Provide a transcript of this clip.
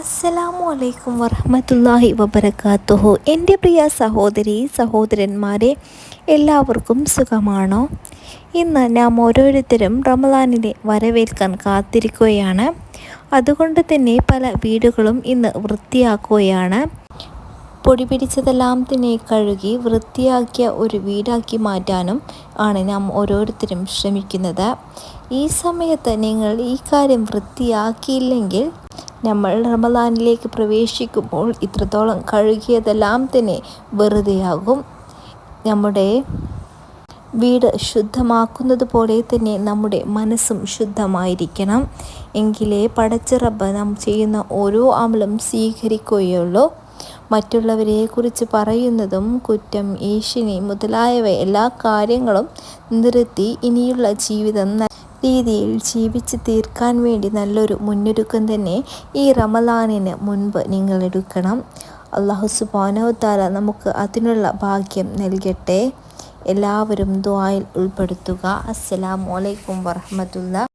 അസ്സലാമു അലൈക്കും വറഹമത്തല്ലാഹി വബർക്കാത്തുഹു എന്റെ പ്രിയ സഹോദരി സഹോദരന്മാരെ എല്ലാവർക്കും സുഖമാണോ? ഇന്ന് നാം ഓരോരുത്തരും റമദാനിനെ വരവേൽക്കാൻ കാത്തിരിക്കുകയാണ്. അതുകൊണ്ട് തന്നെ പല വീടുകളും ഇന്ന് വൃത്തിയാക്കുകയാണ്. പൊടി പിടിച്ചതെല്ലാം തന്നെ കഴുകി വൃത്തിയാക്കിയ ഒരു വീടാക്കി മാറ്റാനും ആണ് നാം ഓരോരുത്തരും ശ്രമിക്കുന്നത്. ഈ സമയത്ത് നിങ്ങൾ ഈ കാര്യം വൃത്തിയാക്കിയില്ലെങ്കിൽ നമ്മൾ റമദാനിലേക്ക് പ്രവേശിക്കുമ്പോൾ ഇത്രത്തോളം കഴുകിയതെല്ലാം തന്നെ വെറുതെയാകും. നമ്മുടെ വീട് ശുദ്ധമാക്കുന്നത് പോലെ തന്നെ നമ്മുടെ മനസ്സും ശുദ്ധമായിരിക്കണം. എങ്കിലേ പടച്ച പടച്ചിറബ് നാം ചെയ്യുന്ന ഓരോ അമലും സ്വീകരിക്കുകയുള്ളൂ. മറ്റുള്ളവരെക്കുറിച്ച് പറയുന്നതും കുറ്റം ഈശിനി മുതലായവ എല്ലാ കാര്യങ്ങളും നിർത്തി ഇനിയുള്ള ജീവിതം രീതിയിൽ ജീവിച്ച് തീർക്കാൻ വേണ്ടി നല്ലൊരു മുന്നൊരുക്കം തന്നെ ഈ റമലാനിന് മുൻപ് നിങ്ങൾ എടുക്കണം. അള്ളാഹു സുബാനവത്താല നമുക്ക് അതിനുള്ള ഭാഗ്യം നൽകട്ടെ. എല്ലാവരും ദ്വായിൽ ഉൾപ്പെടുത്തുക. അസ്സലാമലൈക്കും വറഹമത്തുള്ള